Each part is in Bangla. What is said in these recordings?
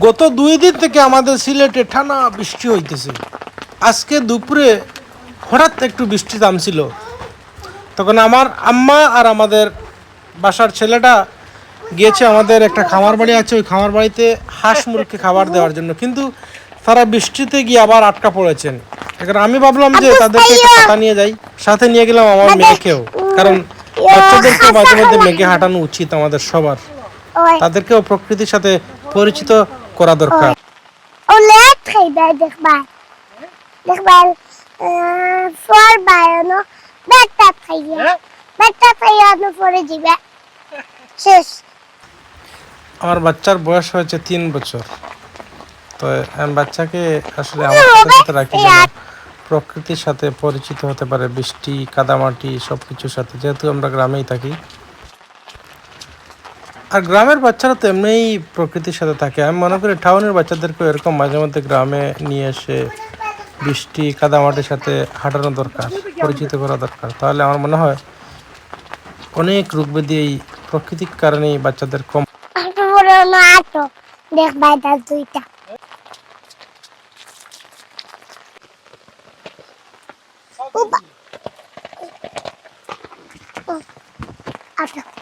গত দুই দিন থেকে আমাদের সিলেটে টানা বৃষ্টি হইতেছে। আজকে দুপুরে হঠাৎ একটু বৃষ্টি নামছিল। তখন আমার আম্মা আর আমাদের বাসার ছেলেটা গিয়েছে আমাদের একটা খামার বাড়ি আছে ওই খামার বাড়িতে হাঁস মুরগি খাবার দেওয়ার জন্য। কিন্তু তারা বৃষ্টিতে গিয়ে আবার আটকা পড়েছেন। এখন আমি ভাবলাম যে তাদেরকে একটা ছাতা নিয়ে যাই সাথে নিয়ে গেলাম আমার মেয়েকেও। কারণ বাচ্চাদেরকে মাঝে মধ্যে মেঘে হাঁটানো উচিত আমাদের সবার। তাদেরকেও প্রকৃতির সাথে পরিচিত করা দরকার lättskidor, Dickball. Dickball. Uh, Förbergen och bättre tröja. Bättre tröja nu får du giva. Tjus. আমার বাচ্চার বয়স হয়েছে তিন বছর তো আমি বাচ্চাকে আসলে আমার সাথে রাখি প্রকৃতির সাথে পরিচিত হতে পারে বৃষ্টি কাদামাটি সব কিছুর সাথে যেহেতু আমরা গ্রামেই থাকি আর গ্রামের বাচ্চারা তো এমনিই প্রকৃতির সাথে থাকে। আমি মনে করি টাউনের বাচ্চাদেরকেও এরকম মাঝে মধ্যে গ্রামে নিয়ে এসে বৃষ্টি, কাদামাটির সাথে হাঁটানো দরকার, পরিচিত করা দরকার। তাহলে আমার মনে হয় অনেক রোগব্যাধি এই প্রাকৃতিক কারণেই বাচ্চাদের কম। får du något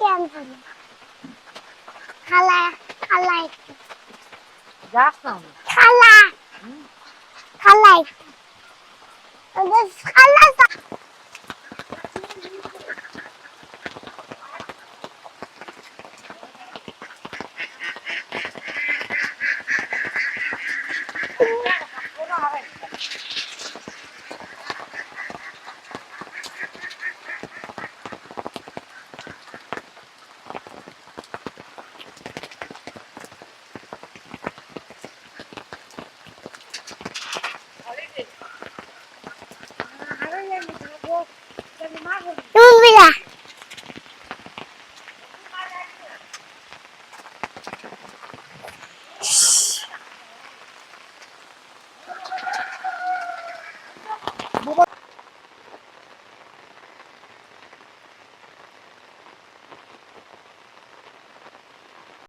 这样子哈拉哈拉卡拉卡拉卡拉我们哈拉的因为